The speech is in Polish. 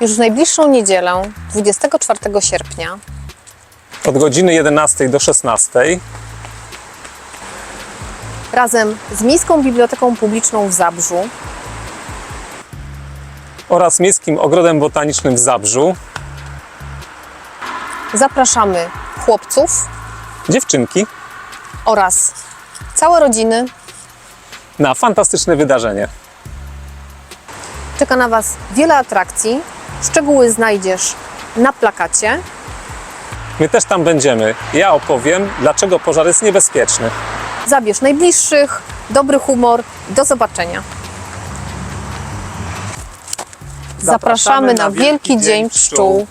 Już w najbliższą niedzielę, 24 sierpnia, Od godziny 11 do 16 razem z Miejską Biblioteką Publiczną w Zabrzu oraz Miejskim Ogrodem Botanicznym w Zabrzu zapraszamy chłopców dziewczynki oraz całe rodziny. na fantastyczne wydarzenie. Czeka na Was wiele atrakcji. Szczegóły znajdziesz na plakacie. My też tam będziemy. Ja opowiem, dlaczego pożar jest niebezpieczny. Zabierz najbliższych, dobry humor. Do zobaczenia. Zapraszamy na Wielki Dzień Pszczół.